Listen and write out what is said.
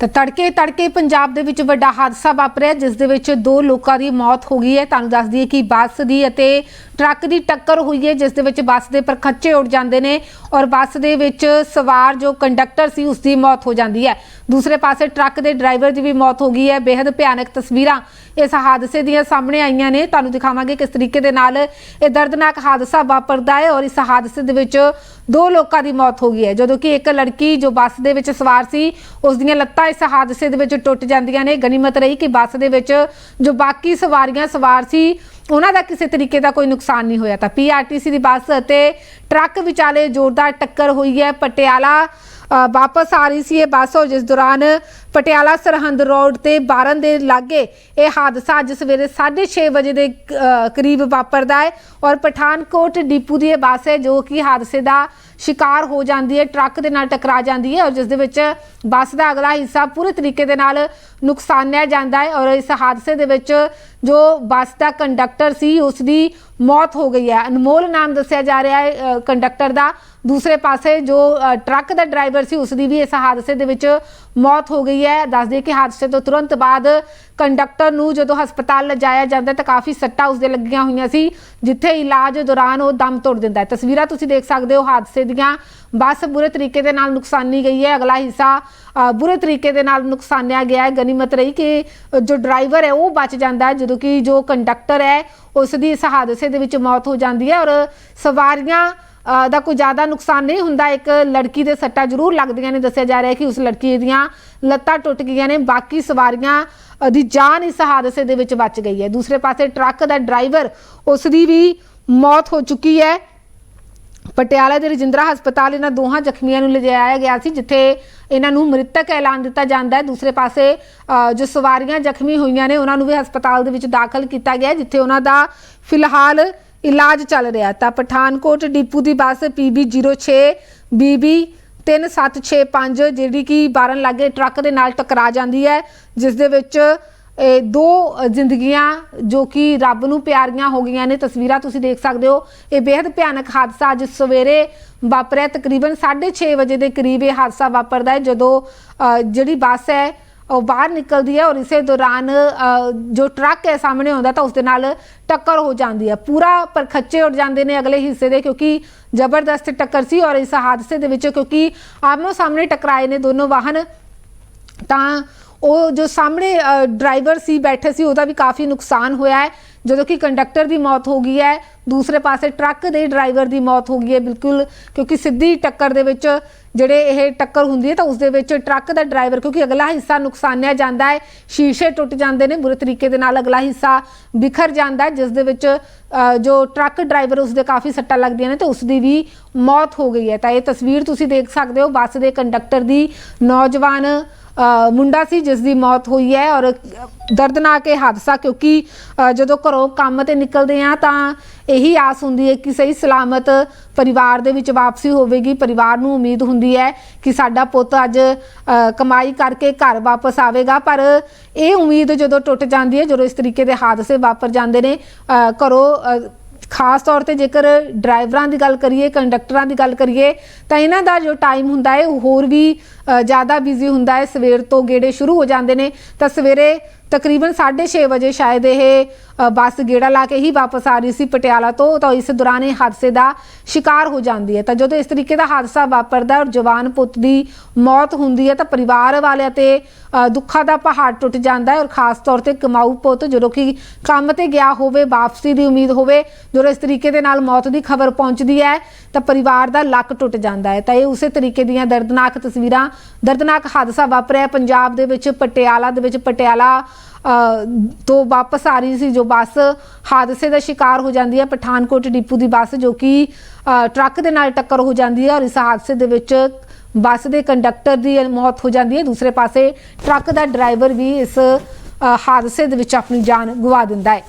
ਤਾਂ ਤੜਕੇ ਤੜਕੇ ਪੰਜਾਬ ਦੇ ਵਿੱਚ ਵੱਡਾ ਹਾਦਸਾ ਵਾਪਰਿਆ, ਜਿਸ ਦੇ ਵਿੱਚ ਦੋ ਲੋਕਾਂ ਦੀ ਮੌਤ ਹੋ ਗਈ ਹੈ। ਤੁਹਾਨੂੰ ਦੱਸ ਦਈਏ ਕਿ ਬੱਸ ਦੀ ਅਤੇ ਟਰੱਕ ਦੀ ਟੱਕਰ ਹੋਈ ਹੈ, ਜਿਸ ਦੇ ਵਿੱਚ ਬੱਸ ਦੇ ਪਰਖੱਚੇ ਉੱਡ ਜਾਂਦੇ ਨੇ ਔਰ ਬੱਸ ਦੇ ਵਿੱਚ ਸਵਾਰ ਜੋ ਕੰਡਕਟਰ ਸੀ, ਉਸ ਦੀ ਮੌਤ ਹੋ ਜਾਂਦੀ ਹੈ। ਦੂਸਰੇ ਪਾਸੇ ਟਰੱਕ ਦੇ ਡਰਾਈਵਰ ਦੀ ਵੀ ਮੌਤ ਹੋ ਗਈ ਹੈ। ਬੇहद ਭਿਆਨਕ ਤਸਵੀਰਾਂ ਇਸ ਹਾਦਸੇ ਦੀਆਂ ਸਾਹਮਣੇ ਆਈਆਂ ਨੇ। ਤੁਹਾਨੂੰ ਦਿਖਾਵਾਂਗੇ ਕਿਸ ਤਰੀਕੇ ਦੇ ਨਾਲ ਇਹ ਦਰਦਨਾਕ ਹਾਦਸਾ ਵਾਪਰਦਾ ਹੈ ਔਰ ਇਸ ਹਾਦਸੇ ਦੇ ਵਿੱਚ ਦੋ ਲੋਕਾਂ ਦੀ ਮੌਤ ਹੋ ਗਈ ਹੈ। ਜਦੋਂ ਕਿ ਇੱਕ ਲੜਕੀ ਜੋ ਬੱਸ ਦੇ ਵਿੱਚ ਸਵਾਰ ਸੀ, ਉਸ ਦੀਆਂ ਲੱਤਾਂ ਇਸ ਹਾਦਸੇ ਦੇ ਵਿੱਚ ਟੁੱਟ ਜਾਂਦੀਆਂ ਨੇ। ਗਨੀਮਤ ਰਹੀ ਕਿ ਬੱਸ ਦੇ ਵਿੱਚ ਜੋ ਬਾਕੀ ਸਵਾਰੀਆਂ ਸਵਾਰ ਸੀ, ਉਹਨਾਂ ਦਾ ਕਿਸੇ ਤਰੀਕੇ ਦਾ ਕੋਈ ਨੁਕਸਾਨ ਨਹੀਂ ਹੋਇਆ ਤਾਂ ਪੀਆਰਟੀਸੀ ਦੀ ਬੱਸ ਅਤੇ ਟਰੱਕ ਵਿਚਾਲੇ ਜ਼ੋਰਦਾਰ ਟੱਕਰ ਹੋਈ ਹੈ। ਪਟਿਆਲਾ ਵਾਪਸ ਆ ਰਹੀ ਸੀ ਇਹ ਬੱਸ ਔਰ ਜਿਸ ਦੌਰਾਨ ਪਟਿਆਲਾ ਸਰਹੰਦ ਰੋਡ ਤੇ ਬਾਰਨ ਦੇ ਲਾਗੇ ਇਹ ਹਾਦਸਾ ਅੱਜ ਸਵੇਰੇ 6:30 ਵਜੇ ਦੇ ਕਰੀਬ ਵਾਪਰਦਾ ਹੈ ਔਰ ਪਠਾਨਕੋਟ ਡਿਪੂ ਦੀ ਇਹ ਬੱਸ ਹੈ, ਜੋ ਕਿ ਹਾਦਸੇ ਦਾ ਸ਼ਿਕਾਰ ਹੋ ਜਾਂਦੀ ਹੈ, ਟਰੱਕ ਦੇ ਨਾਲ ਟਕਰਾ ਜਾਂਦੀ ਹੈ ਔਰ ਜਿਸ ਦੇ ਵਿੱਚ ਬੱਸ ਦਾ ਅਗਲਾ ਹਿੱਸਾ ਪੂਰੇ ਤਰੀਕੇ ਦੇ ਨਾਲ ਨੁਕਸਾਨਿਆ ਜਾਂਦਾ ਹੈ ਔਰ ਇਸ ਹਾਦਸੇ ਦੇ ਵਿੱਚ ਜੋ ਬੱਸ ਦਾ ਕੰਡਕਟਰ ਸੀ, ਉਸ ਦੀ ਮੌਤ ਹੋ ਗਈ ਹੈ। ਅਨਮੋਲ ਨਾਮ ਦੱਸਿਆ ਜਾ ਰਿਹਾ ਹੈ ਕੰਡਕਟਰ ਦਾ। ਦੂਸਰੇ ਪਾਸੇ ਜੋ ਟਰੱਕ ਦਾ ਡਰਾਈਵਰ ਸੀ ਉਸ ਦੀ ਵੀ ਇਸ ਹਾਦਸੇ ਦੇ ਵਿੱਚ ਮੌਤ ਹੋ ਗਈ ਹੈ। ਦੱਸ ਦਈਏ ਕਿ ਹਾਦਸੇ ਤੋਂ ਤੁਰੰਤ ਬਾਅਦ ਕੰਡਕਟਰ ਨੂੰ ਜਦੋਂ ਹਸਪਤਾਲ ਲਿਜਾਇਆ ਜਾਂਦਾ ਤਾਂ ਕਾਫੀ ਸੱਟਾਂ ਉਸਦੇ ਲੱਗੀਆਂ ਹੋਈਆਂ ਸੀ, ਜਿੱਥੇ ਇਲਾਜ ਦੌਰਾਨ ਉਹ ਦਮ ਤੋੜ ਦਿੰਦਾ ਹੈ। ਤਸਵੀਰਾਂ ਤੁਸੀਂ ਦੇਖ ਸਕਦੇ ਹੋ, ਹਾਦਸੇ ਦੀਆਂ। ਬੱਸ ਬੁਰੇ ਤਰੀਕੇ ਦੇ ਨਾਲ ਨੁਕਸਾਨੀ ਗਈ ਹੈ। ਅਗਲਾ ਹਿੱਸਾ ਬੁਰੇ ਤਰੀਕੇ ਦੇ ਨਾਲ ਨੁਕਸਾਨਿਆ ਗਿਆ ਹੈ। ਗਨੀਮਤ ਰਹੀ ਕਿ ਜੋ ਡਰਾਈਵਰ ਹੈ, ਉਹ ਬਚ ਜਾਂਦਾ ਹੈ, ਜਦੋਂ ਕਿ ਜੋ ਕੰਡਕਟਰ ਹੈ ਉਸ ਦੀ ਇਸ ਹਾਦਸੇ ਦੇ ਵਿੱਚ ਮੌਤ ਹੋ ਜਾਂਦੀ ਹੈ ਔਰ ਸਵਾਰੀਆਂ ਦਾ ਕੋਈ ਜ਼ਿਆਦਾ ਨੁਕਸਾਨ ਨਹੀਂ ਹੁੰਦਾ। ਇੱਕ ਲੜਕੀ ਦੇ ਸੱਟਾਂ ਜ਼ਰੂਰ ਲੱਗਦੀਆਂ ਨੇ। ਦੱਸਿਆ ਜਾ ਰਿਹਾ ਕਿ ਉਸ ਲੜਕੀ ਦੀਆਂ ਲੱਤਾਂ ਟੁੱਟ ਗਈਆਂ ਨੇ। ਬਾਕੀ ਸਵਾਰੀਆਂ ਦੀ ਜਾਨ ਇਸ ਹਾਦਸੇ ਦੇ ਵਿੱਚ ਬਚ ਗਈ ਹੈ। ਦੂਸਰੇ ਪਾਸੇ ਟਰੱਕ ਦਾ ਡਰਾਈਵਰ, ਉਸ ਦੀ ਵੀ ਮੌਤ ਹੋ ਚੁੱਕੀ ਹੈ। ਪਟਿਆਲਾ ਦੇ ਰਜਿੰਦਰਾ ਹਸਪਤਾਲ ਇਹਨਾਂ ਦੋਹਾਂ ਜ਼ਖਮੀਆਂ ਨੂੰ ਲਿਜਾਇਆ ਗਿਆ ਸੀ, ਜਿੱਥੇ ਇਹਨਾਂ ਨੂੰ ਮ੍ਰਿਤਕ ਐਲਾਨ ਦਿੱਤਾ ਜਾਂਦਾ ਹੈ। ਦੂਸਰੇ ਪਾਸੇ ਜੋ ਸਵਾਰੀਆਂ ਜ਼ਖਮੀ ਹੋਈਆਂ ਨੇ, ਉਹਨਾਂ ਨੂੰ ਵੀ ਹਸਪਤਾਲ ਦੇ ਵਿੱਚ ਦਾਖਲ ਕੀਤਾ ਗਿਆ ਜਿੱਥੇ ਉਹਨਾਂ ਦਾ ਫਿਲਹਾਲ ਇਲਾਜ ਚੱਲ ਰਿਹਾ ਤਾਂ ਪਠਾਨਕੋਟ ਡਿਪੂ ਦੀ ਬੱਸ PB06 BB 3765 ਜਿਹੜੀ ਕਿ ਬਾਰਨ ਲਾਗੇ ਟਰੱਕ ਦੇ ਨਾਲ ਟਕਰਾ ਜਾਂਦੀ ਹੈ, ਜਿਸ ਦੇ ਵਿੱਚ ਇਹ ਦੋ ਜ਼ਿੰਦਗੀਆਂ ਜੋ ਕਿ ਰੱਬ ਨੂੰ ਪਿਆਰੀਆਂ ਹੋ ਗਈਆਂ ਨੇ। ਤਸਵੀਰਾਂ ਤੁਸੀਂ ਦੇਖ ਸਕਦੇ ਹੋ। ਇਹ ਬੇहद ਭਿਆਨਕ ਹਾਦਸਾ ਅੱਜ ਸਵੇਰੇ ਵਾਪਰਿਆ। ਤਕਰੀਬਨ 6:30 ਵਜੇ ਦੇ ਕਰੀਬ ਇਹ ਹਾਦਸਾ ਵਾਪਰਦਾ ਹੈ, ਜਦੋਂ ਜਿਹੜੀ ਬੱਸ ਹੈ ਉਹ ਬਾਹਰ ਨਿਕਲਦੀ ਹੈ ਔਰ ਇਸੇ ਦੌਰਾਨ ਜੋ ਟਰੱਕ ਹੈ ਸਾਹਮਣੇ ਆਉਂਦਾ ਤਾਂ ਉਸ ਦੇ ਨਾਲ ਟੱਕਰ ਹੋ ਜਾਂਦੀ ਹੈ। ਪੂਰਾ ਪਰਖੱਚੇ ਉੱਡ ਜਾਂਦੇ ਨੇ ਅਗਲੇ ਹਿੱਸੇ ਦੇ ਕਿਉਂਕਿ ਜ਼ਬਰਦਸਤ ਟੱਕਰ ਸੀ ਔਰ ਇਸ ਹਾਦਸੇ ਦੇ ਵਿੱਚ ਕਿਉਂਕਿ ਆਮੋ ਸਾਹਮਣੇ ਟਕਰਾਏ ਨੇ ਦੋਨੋਂ ਵਾਹਨ। ਤਾਂ ਉਹ ਜੋ ਸਾਹਮਣੇ ਡਰਾਈਵਰ ਸੀ, ਬੈਠੇ ਸੀ, ਉਹਦਾ ਵੀ ਕਾਫੀ ਨੁਕਸਾਨ ਹੋਇਆ ਹੈ। ਜਦੋਂ ਕਿ ਕੰਡਕਟਰ ਦੀ ਮੌਤ ਹੋ ਗਈ ਹੈ, ਦੂਸਰੇ ਪਾਸੇ ਟਰੱਕ ਦੇ ਡਰਾਈਵਰ ਦੀ ਮੌਤ ਹੋ ਗਈ ਹੈ ਬਿਲਕੁਲ, ਕਿਉਂਕਿ ਸਿੱਧੀ ਟੱਕਰ ਦੇ ਵਿੱਚ ਜਿਹੜੇ ਇਹ ਟੱਕਰ ਹੁੰਦੀ ਹੈ ਤਾਂ ਉਸ ਦੇ ਵਿੱਚ ਟਰੱਕ ਦਾ ਡਰਾਈਵਰ, ਕਿਉਂਕਿ ਅਗਲਾ ਹਿੱਸਾ ਨੁਕਸਾਨਿਆ ਜਾਂਦਾ ਹੈ, ਸ਼ੀਸ਼ੇ ਟੁੱਟ ਜਾਂਦੇ ਨੇ, ਬੁਰੇ ਤਰੀਕੇ ਦੇ ਨਾਲ ਅਗਲਾ ਹਿੱਸਾ ਬਿਖਰ ਜਾਂਦਾ ਹੈ, ਜਿਸ ਦੇ ਵਿੱਚ ਜੋ ਟਰੱਕ ਡਰਾਈਵਰ ਉਸ ਦੇ ਕਾਫੀ ਸੱਟਾਂ ਲੱਗਦੀਆਂ ਨੇ ਤੇ ਉਸ ਦੀ ਵੀ ਮੌਤ ਹੋ ਗਈ ਹੈ। ਤਾਂ ਇਹ ਤਸਵੀਰ ਤੁਸੀਂ ਦੇਖ ਸਕਦੇ ਹੋ, ਬੱਸ ਦੇ ਕੰਡਕਟਰ ਦੀ ਨੌਜਵਾਨ ਮੁੰਡਾ ਸੀ ਜਿਸ ਦੀ ਮੌਤ ਹੋਈ ਹੈ ਔਰ ਦਰਦਨਾਕ ਇਹ ਹਾਦਸਾ ਕਿਉਂਕਿ ਜਦੋਂ ਘਰੋਂ ਕੰਮ ਤੇ ਨਿਕਲਦੇ ਆ ਤਾਂ ਇਹੀ ਆਸ ਹੁੰਦੀ ਹੈ ਕਿ ਸਹੀ ਸਲਾਮਤ ਪਰਿਵਾਰ ਦੇ ਵਿੱਚ ਵਾਪਸੀ ਹੋਵੇਗੀ। ਪਰਿਵਾਰ ਨੂੰ ਉਮੀਦ ਹੁੰਦੀ ਹੈ ਕਿ ਸਾਡਾ ਪੁੱਤ ਅੱਜ ਕਮਾਈ ਕਰਕੇ ਘਰ ਵਾਪਸ ਆਵੇਗਾ। ਪਰ ਇਹ ਉਮੀਦ ਜਦੋਂ ਟੁੱਟ ਜਾਂਦੀ ਹੈ, ਜਦੋਂ ਇਸ ਤਰੀਕੇ ਦੇ ਹਾਦਸੇ ਵਾਪਰ ਜਾਂਦੇ ਨੇ ਘਰੋਂ ਖਾਸ ਤੌਰ ਤੇ ਜੇਕਰ ਡਰਾਈਵਰਾਂ ਦੀ ਗੱਲ ਕਰੀਏ, ਕੰਡਕਟਰਾਂ ਦੀ ਗੱਲ ਕਰੀਏ, ਤਾਂ ਇਹਨਾਂ ਦਾ ਜੋ ਟਾਈਮ ਹੁੰਦਾ ਹੈ, ਉਹ ਹੋਰ ਵੀ ਜ਼ਿਆਦਾ ਬਿਜ਼ੀ ਹੁੰਦਾ ਹੈ। ਸਵੇਰ ਤੋਂ ਗੇੜੇ ਸ਼ੁਰੂ ਹੋ ਜਾਂਦੇ ਨੇ। ਤਾਂ ਸਵੇਰੇ ਤਕਰੀਬਨ 6:30 ਵਜੇ ਸ਼ਾਇਦ ਇਹ ਬੱਸ ਗੇੜਾ ਲਾ ਕੇ ਹੀ ਵਾਪਸ ਆ ਰਹੀ ਸੀ ਪਟਿਆਲਾ ਤੋਂ, ਤਾਂ ਇਸ ਦੌਰਾਨ ਇਹ ਹਾਦਸੇ ਦਾ ਸ਼ਿਕਾਰ ਹੋ ਜਾਂਦੀ ਹੈ। ਤਾਂ ਜਦੋਂ ਇਸ ਤਰੀਕੇ ਦਾ ਹਾਦਸਾ ਵਾਪਰਦਾ ਔਰ ਜਵਾਨ ਪੁੱਤ ਦੀ ਮੌਤ ਹੁੰਦੀ ਹੈ ਤਾਂ ਪਰਿਵਾਰ ਵਾਲਿਆਂ ਤੇ ਦੁੱਖਾਂ ਦਾ ਪਹਾੜ ਟੁੱਟ ਜਾਂਦਾ ਹੈ ਔਰ ਖਾਸ ਤੌਰ ਤੇ ਕਮਾਊ ਪੁੱਤ ਜਦੋਂ ਕਿ ਕੰਮ ਤੇ ਗਿਆ ਹੋਵੇ, ਵਾਪਸੀ ਦੀ ਉਮੀਦ ਹੋਵੇ, ਜਦੋਂ ਇਸ ਤਰੀਕੇ ਦੇ ਨਾਲ ਮੌਤ ਦੀ ਖਬਰ ਪਹੁੰਚਦੀ ਹੈ ਤਾਂ ਪਰਿਵਾਰ ਦਾ ਲੱਕ ਟੁੱਟ ਜਾਂਦਾ ਹੈ। ਤਾਂ ਇਹ ਉਸੇ ਤਰੀਕੇ ਦੀਆਂ ਦਰਦਨਾਕ ਤਸਵੀਰਾਂ, ਦਰਦਨਾਕ ਹਾਦਸਾ ਵਾਪਰਿਆ ਪੰਜਾਬ ਦੇ ਵਿੱਚ, ਪਟਿਆਲਾ ਦੇ ਵਿੱਚ, ਪਟਿਆਲਾ ਤੋਂ ਵਾਪਸ ਆ ਰਹੀ ਸੀ, ਜੋ ਬੱਸ ਹਾਦਸੇ ਦਾ ਸ਼ਿਕਾਰ ਹੋ ਜਾਂਦੀ ਹੈ, ਪਠਾਨਕੋਟ ਡਿਪੂ ਦੀ ਬੱਸ ਜੋ ਕਿ ਟਰੱਕ ਦੇ ਨਾਲ ਟੱਕਰ ਹੋ ਜਾਂਦੀ ਹੈ ਔਰ ਇਸ ਹਾਦਸੇ ਦੇ ਵਿੱਚ ਬੱਸ ਦੇ ਕੰਡਕਟਰ ਦੀ ਮੌਤ ਹੋ ਜਾਂਦੀ ਹੈ। ਦੂਸਰੇ ਪਾਸੇ ਟਰੱਕ ਦਾ ਡਰਾਈਵਰ ਵੀ ਇਸ ਹਾਦਸੇ ਦੇ ਵਿੱਚ ਆਪਣੀ ਜਾਨ ਗਵਾ ਦਿੰਦਾ ਹੈ।